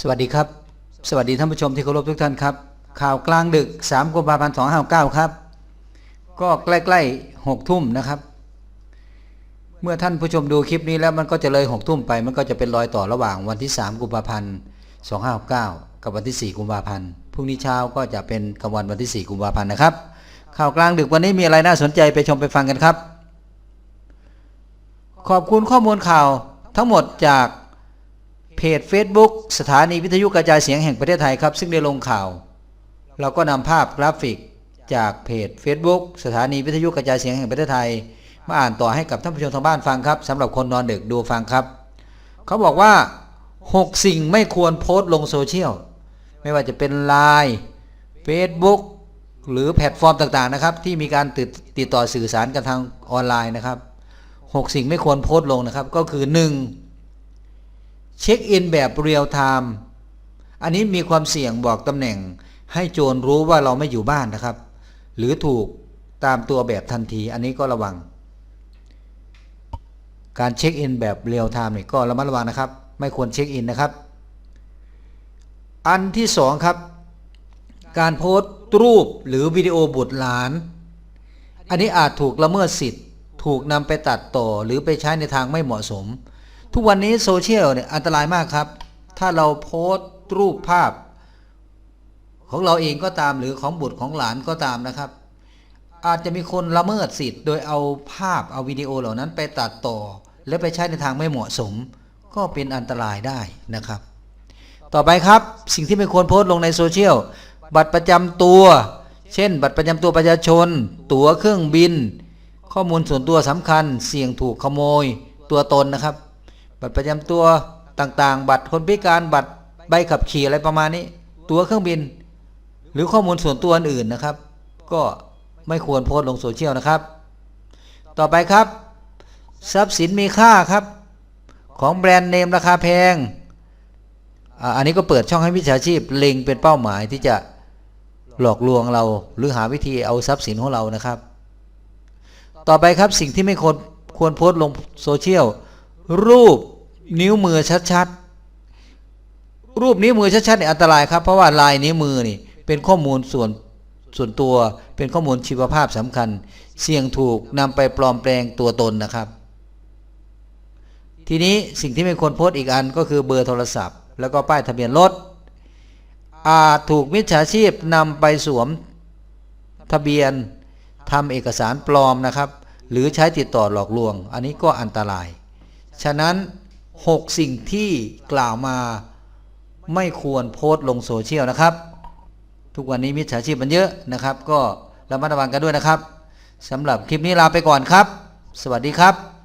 สวัสดีครับ สวัสดีท่านผู้ชมที่เคารพทุกท่านครับ ข่าวกลางดึก3กุมภาพันธ์259ครับ ก็ใกล้ๆ6ทุ่มนะครับ เมื่อท่านผู้ชมดูคลิปนี้แล้วมันก็จะเลย6ทุ่มไป มันก็จะเป็นรอยต่อระหว่างวันที่ 3กุมภาพันธ์259กับวันที่ 4กุมภาพันธ์พรุ่งนี้เช้าก็จะเป็นกลางวันวันที่ 4กุมภาพันธ์นะครับ ข่าวกลางดึกวันนี้มีอะไรน่าสนใจไปชมไปฟังกันครับ ขอบคุณข้อมูลข่าวทั้งหมดจาก เพจ Facebook สถานีวิทยุกระจายเสียงแห่งประเทศไทยครับ ซึ่งได้ลงข่าว เราก็นำภาพกราฟิกจากเพจ Facebook สถานีวิทยุกระจายเสียงแห่งประเทศไทย มาอ่านต่อให้กับท่านผู้ชมทางบ้านฟังครับสำหรับคนนอนดึกดูฟังครับ เขาบอกว่า 6 สิ่งไม่ควรโพสต์ลงโซเชียลไม่ว่าจะเป็น Line Facebook หรือแพลตฟอร์มต่างๆนะครับ ที่มีการติดติดต่อสื่อสารกันทางออนไลน์นะครับ 6 สิ่งไม่ควรโพสต์ลงนะครับ ก็คือ 1. เช็คอินแบบเรียลไทม์อันนี้มีความเสี่ยงบอกตำแหน่ง ให้โจรรู้ว่าเราไม่อยู่บ้านนะครับ หรือถูกตามตัวแบบทันทีอันนี้ก็ระวัง การเช็คอินแบบเรียลไทม์นี่ก็ระมัดระวังนะครับ ไม่ควรเช็คอินนะครับ อันที่สองครับ การโพสต์รูปหรือวิดีโอบุตรหลาน อันนี้อาจถูกละเมิดสิทธิ์ ถูกนำไปตัดต่อหรือไปใช้ในทางไม่เหมาะสม ทุกวันนี้โซเชียลเนี่ยอันตรายมากครับ ถ้าเราโพสต์รูปภาพ ของเราเองก็ตามหรือของบุตรของหลานก็ตามนะครับ อาจจะมีคนละเมิดสิทธิ์ โดยเอาภาพเอาวิดีโอเหล่านั้นไปตัดต่อ และไปใช้ในทางไม่เหมาะสม ก็เป็นอันตรายได้นะครับ ต่อไปครับสิ่งที่ไม่ควรโพสต์ลงในโซเชียลบัตรประจำตัว เช่น บัตรประจำตัวประชาชน ตั๋วเครื่องบิน ข้อมูลส่วนตัวสำคัญ เสี่ยงถูกขโมย ตัวตนนะครับ บัตรประจำตัวต่างๆ บัตรคนพิการบัตรใบขับขี่อะไรประมาณนี้ ตั๋วเครื่องบิน หรือข้อมูลส่วนตัวอื่นนะครับ ก็ไม่ควรโพสต์ลงโซเชียลนะครับ ต่อไปครับ ทรัพย์สินมีค่าครับ ของแบรนด์เนมราคาแพงอันนี้ก็เปิดช่องให้มิจฉาชีพเล็งเป็นเป้าหมายที่จะหลอกลวงเราหรือหาวิธีเอาทรัพย์สินของเรานะครับ ต่อไปครับสิ่งที่ไม่ควรควรโพสต์ลงโซเชียล รูปนิ้วมือชัดๆ รูปนิ้วมือชัดๆเนี่ยอันตรายครับ เพราะว่าลายนิ้วมือนี่เป็นข้อมูลส่วนส่วนตัว เป็นข้อมูลชีวภาพสำคัญ เสี่ยงถูกนำไปปลอมแปลงตัวตนนะครับ ทีนี้สิ่งที่ไม่ควรโพสต์อีกอันก็คือเบอร์โทรศัพท์ แล้วก็ป้ายทะเบียนรถอาจถูกมิจฉาชีพนำไปสวมทะเบียนทำเอกสารปลอมนะครับ หรือใช้ติดต่อหลอกลวง อันนี้ก็อันตราย ฉะนั้น 6 สิ่งที่กล่าวมาไม่ควรโพสต์ลงโซเชียลนะครับ ทุกวันนี้มิจฉาชีพมันเยอะนะครับ ก็ระมัดระวังกันด้วยนะครับสำหรับคลิปนี้ลาไปก่อนครับ สวัสดีครับ